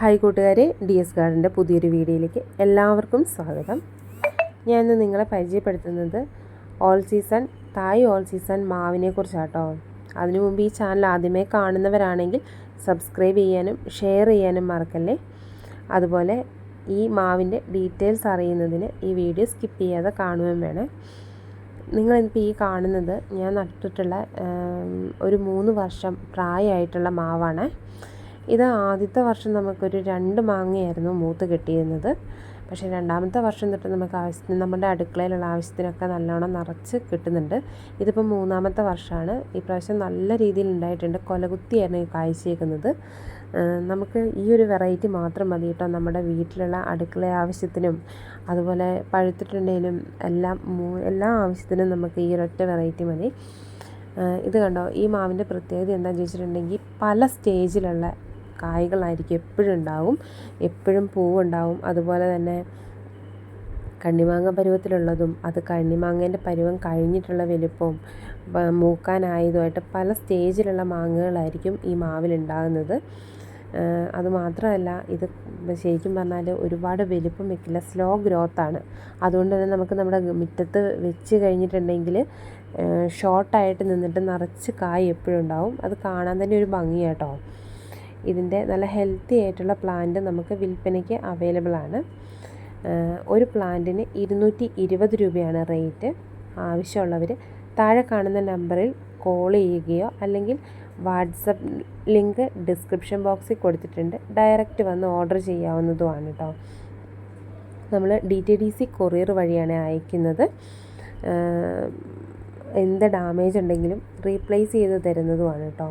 Hi കൂട്ടുകാരെ D S ഗാർഡന്റെ പുതിയൊരു വീഡിയോയിലേക്ക് എല്ലാവർക്കും സ്വാഗതം. ഞാൻ ഇന്ന് നിങ്ങളെ പരിചയപ്പെടുത്തുന്നത് all season Thai all season മാവിനെ കുറിച്ചാട്ടോ അതിനു മുമ്പ് ഈ ചാനൽ ആദ്യമേ കാണുന്നവരാണെങ്കിൽ സബ്സ്ക്രൈബ് ചെയ്യാനും ഷെയർ ചെയ്യാനും മറക്കല്ലേ? അതുപോലെ ഈ മാവിന്റെ ഡീറ്റെയിൽസ് അറിയുന്നതിന് ഈ വീഡിയോ സ്കിപ്പ് ചെയ്യാതെ കാണുകയും വേണേ. നിങ്ങളിപ്പോൾ ഈ കാണുന്നത് ഞാൻ നട്ടിട്ടുള്ള ഒരു മൂന്ന് വർഷം പ്രായമായിട്ടുള്ള മാവാണ്. ഇത് ആദ്യത്തെ വർഷം നമുക്കൊരു രണ്ട് മാങ്ങയായിരുന്നു മൂത്ത് കിട്ടിയിരുന്നത്. പക്ഷേ രണ്ടാമത്തെ വർഷം തൊട്ട് നമുക്ക് ആവശ്യത്തിന് നമ്മുടെ അടുക്കളയിലുള്ള ആവശ്യത്തിനൊക്കെ നല്ലോണം നിറച്ച് കിട്ടുന്നുണ്ട്. ഇതിപ്പോൾ മൂന്നാമത്തെ വർഷമാണ്. ഈ പ്രാവശ്യം നല്ല രീതിയിൽ ഉണ്ടായിട്ടുണ്ട്. കൊലകുത്തിയായിരുന്നു ഈ കാഴ്ചയേക്കുന്നത്. നമുക്ക് ഈ ഒരു വെറൈറ്റി മാത്രം മതി കേട്ടോ. നമ്മുടെ വീട്ടിലുള്ള അടുക്കള ആവശ്യത്തിനും അതുപോലെ പഴുത്തിട്ടുണ്ടെങ്കിലും എല്ലാം എല്ലാ ആവശ്യത്തിനും നമുക്ക് ഈ ഒരൊറ്റ വെറൈറ്റി മതി. ഇത് കണ്ടോ? ഈ മാവിന്റെ പ്രത്യേകത എന്താണെന്ന് ചോദിച്ചിട്ടുണ്ടെങ്കിൽ പല സ്റ്റേജിലുള്ള കായ്കളായിരിക്കും എപ്പോഴും ഉണ്ടാവും. എപ്പോഴും പൂവുണ്ടാവും. അതുപോലെ തന്നെ കണ്ണിമാങ്ങ പരുവത്തിലുള്ളതും അത് കണ്ണിമാങ്ങേന്റെ പരുവം കഴിഞ്ഞിട്ടുള്ള വലുപ്പവും മൂക്കാനായതുമായിട്ട് പല സ്റ്റേജിലുള്ള മാങ്ങകളായിരിക്കും ഈ മാവിലുണ്ടാകുന്നത് അതുമാത്രമല്ല ഇത് ശരിക്കും പറഞ്ഞാൽ ഒരുപാട് വലിപ്പം വെക്കില്ല സ്ലോ ഗ്രോത്താണ്. അതുകൊണ്ട് തന്നെ നമുക്ക് നമ്മുടെ മുറ്റത്ത് വെച്ച് കഴിഞ്ഞിട്ടുണ്ടെങ്കിൽ ഷോർട്ടായിട്ട് നിന്നിട്ട് നിറച്ച് കായ് എപ്പോഴും ഉണ്ടാവും. അത് കാണാൻ തന്നെ ഒരു ഭംഗിയാട്ടോ. ഇതിന്റെ നല്ല ഹെൽത്തി ആയിട്ടുള്ള പ്ലാന്റ് നമുക്ക് വിൽപ്പനയ്ക്ക് അവൈലബിൾ ആണ്. ഒരു പ്ലാന്റിന് ഇരുന്നൂറ്റി ഇരുപത് രൂപയാണ് റേറ്റ് ആവശ്യമുള്ളവർ താഴെ കാണുന്ന നമ്പറിൽ കോൾ ചെയ്യുകയോ അല്ലെങ്കിൽ വാട്സപ്പ് ലിങ്ക് ഡിസ്ക്രിപ്ഷൻ ബോക്സിൽ കൊടുത്തിട്ടുണ്ട്. ഡയറക്റ്റ് വന്ന് ഓർഡർ ചെയ്യാവുന്നതുമാണ് കേട്ടോ നമ്മൾ D T D C courier വഴിയാണ് അയക്കുന്നത്. എന്ത് ഡാമേജ് ഉണ്ടെങ്കിലും റീപ്ലേസ് ചെയ്ത് തരുന്നതുമാണ് കേട്ടോ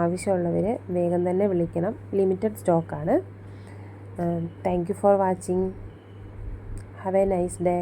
ആവശ്യമുള്ളവർ വേഗം തന്നെ വിളിക്കണം. ലിമിറ്റഡ് സ്റ്റോക്കാണ് thank you for watching have a nice day